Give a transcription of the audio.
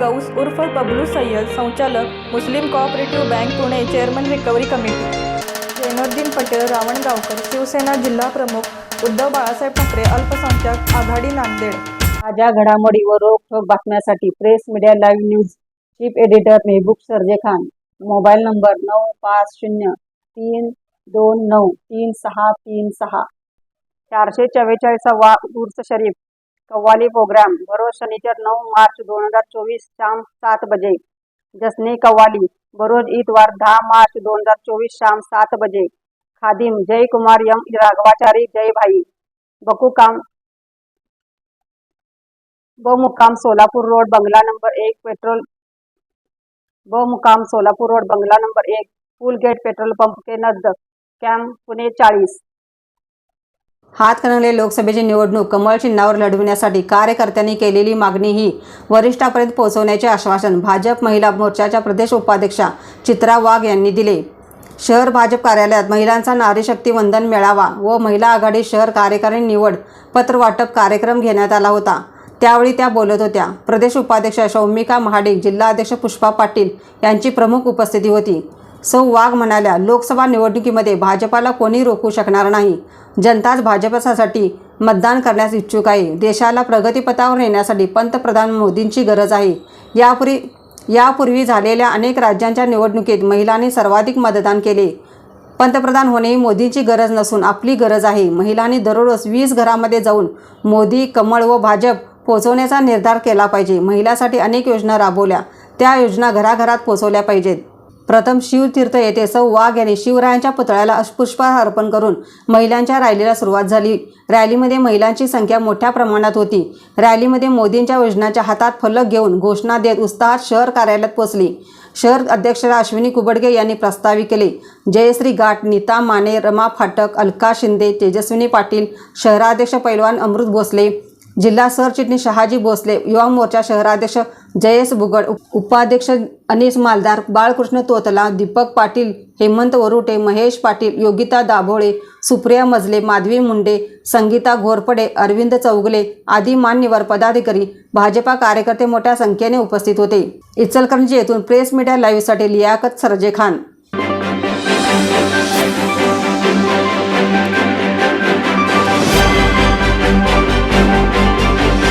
Gauss उर्फ बबलू सय्यद संचालक Muslim cooperative bank Pune chairman recovery committee. Zainuddin Patel Ravangaonkar Shivsena जिल्हा प्रमुख उद्धव बाळासाहेब ठाकरे अल्पसंख्याक आघाडी नांदेड. माझ्या घडामोडी व रोखठोक बातम्यासाठी press media live news chief editor Mehboob Sarje Khan. Mobile number नऊ पाच शून्य तीन दोन नऊ तीन सहा तीन सहा. चारशे चव्वेचाळीसावा उर्स शरीफ. कव्वाली प्रोग्राम. बरोज शनिचर नऊ मार्च दोन हजार चोवीस शाम सात बजे. जसनी कव्वाली. बरोज इतवार दहा मार्च दोन हजार चोवीस शाम सात बजे. खादिम. जय कुमार यम. राघवाचारी. जय भाई. बकुकाम. ब मुक्काम सोलापूर रोड बंगला नंबर एक पेट्रोल. ब मुक्काम सोलापूर रोड बंगला नंबर एक पूल गेट पेट्रोल पंप के नजदीक कॅम्प पुणे चाळीस. हातकणंगले लोकसभेची निवडणूक कमळ चिन्हावर लढविण्यासाठी कार्यकर्त्यांनी केलेली मागणी ही वरिष्ठापर्यंत पोहोचवण्याचे आश्वासन भाजप महिला मोर्चाच्या प्रदेश उपाध्यक्षा चित्रा वाघ यांनी दिले. शहर भाजप कार्यालयात महिलांचा नारी शक्ती वंदन मेळावा व महिला आघाडी शहर कार्यकारिणी निवड पत्र वाटप कार्यक्रम घेण्यात आला होता. त्यावेळी त्या बोलत होत्या. प्रदेश उपाध्यक्ष शौमिका महाडिक जिल्हाध्यक्ष पुष्पा पाटील यांची प्रमुख उपस्थिती होती. सौ वाघ म्हणाल्या लोकसभा निवडणुकीमध्ये भाजपाला कोणी रोखू शकणार नाही? जनताच भाजपसाठी मतदान करण्यास इच्छुक आहे. देशाला प्रगतीपथावर नेण्यासाठी पंतप्रधान मोदींची गरज आहे. यापूर्वी यापूर्वी झालेल्या अनेक राज्यांच्या निवडणुकीत महिलांनी सर्वाधिक मतदान केले. पंतप्रधान होणे ही मोदींची गरज नसून आपली गरज आहे. महिलांनी दररोज वीस घरामध्ये जाऊन मोदी कमळ व भाजप पोहोचवण्याचा निर्धार केला पाहिजे. महिलांसाठी अनेक योजना राबवल्या. त्या योजना घराघरात पोहोचवल्या पाहिजेत. प्रथम शिवतीर्थ येथे सौ वाघ यांनी शिवरायांच्या पुतळ्याला पुष्पहार अर्पण करून महिलांच्या रॅलीला सुरुवात झाली. रॅलीमध्ये महिलांची संख्या मोठ्या प्रमाणात होती. रॅलीमध्ये मोदींच्या योजनांच्या हातात फलक घेऊन घोषणा देत उत्साहात शहर कार्यालयात पोचली शहर अध्यक्ष अश्विनी कुबडगे यांनी प्रस्तावित केले. जयश्री गाठ नीता माने रमा फाटक अलका शिंदे तेजस्विनी पाटील शहराध्यक्ष पैलवान अमृत भोसले जिल्हा सरचिटणीस शहाजी भोसले युवा मोर्चा शहराध्यक्ष जयेश बुगड उप- उपाध्यक्ष अनिस मालदार बाळकृष्ण तोतला दीपक पाटील हेमंत वरुटे महेश पाटील योगिता दाभोळे सुप्रिया मजले माधवी मुंडे संगीता घोरपडे अरविंद चौगले आदी मान्यवर पदाधिकारी भाजपा कार्यकर्ते मोठ्या संख्येने उपस्थित होते. इचलकरंजी येथून प्रेस मीडिया लाईव्हसाठी लियाकत सरजे खान